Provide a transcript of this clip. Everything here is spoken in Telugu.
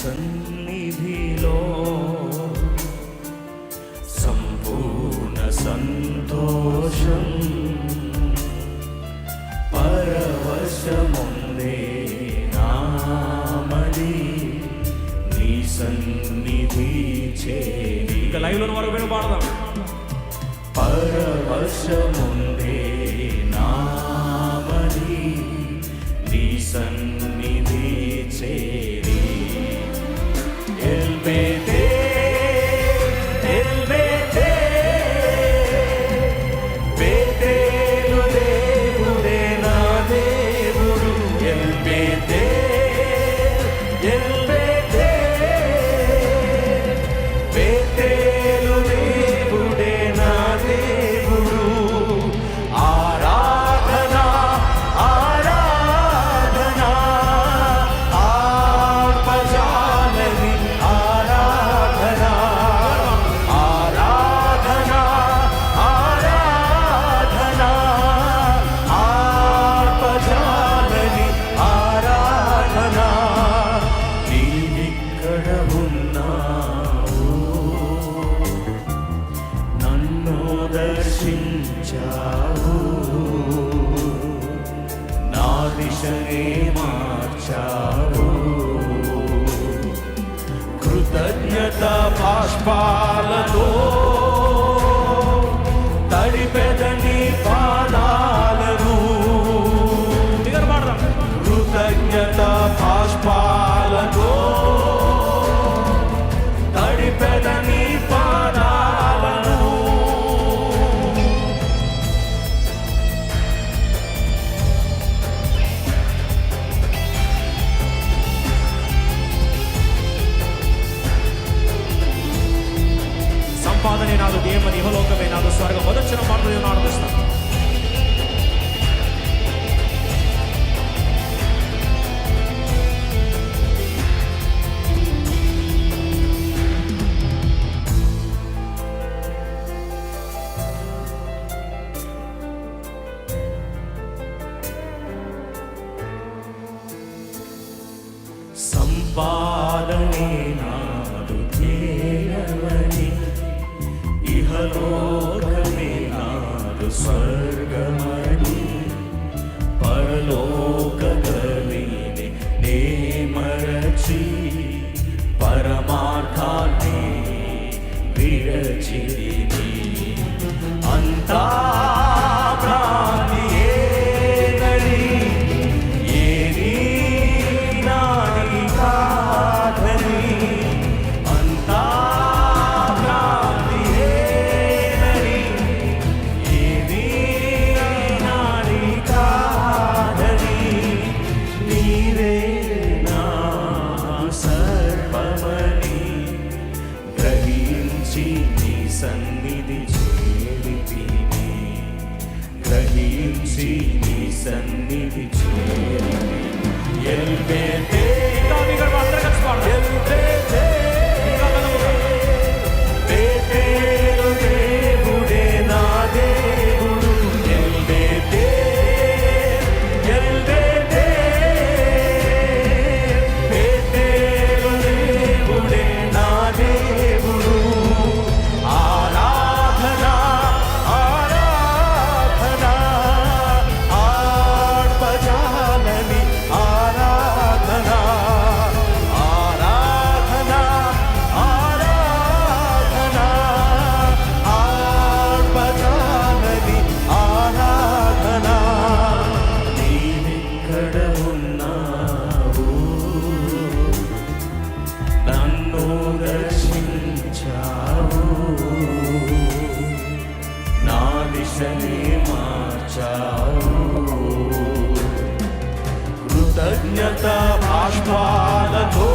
సన్నిధిలో సంపూర్ణ సంతోషం పరవశముందే నామది నీ సన్నిధి చేరి. ఇంకా లైవ్లో వరకు విను పాడదాం పరవశముందే నామది 耶。దర్శించావు. నా దిశనే మార్చావు. కృతజ్ఞత బాష్పాలతో తడిపే దేవుని ఇహలోకమే నాదు స్వర్గం మొదటి పాడుతూ ఆనందిస్తాం ఆనందిస్తాను സ്വർഗമ గ్రహించి నీ సన్నిధి చేరితిని. గ్రహించి నీ సన్నిధి చేరి ఎల్వే దిశని మార్చావు. కృతజ్ఞత బాష్పాలతో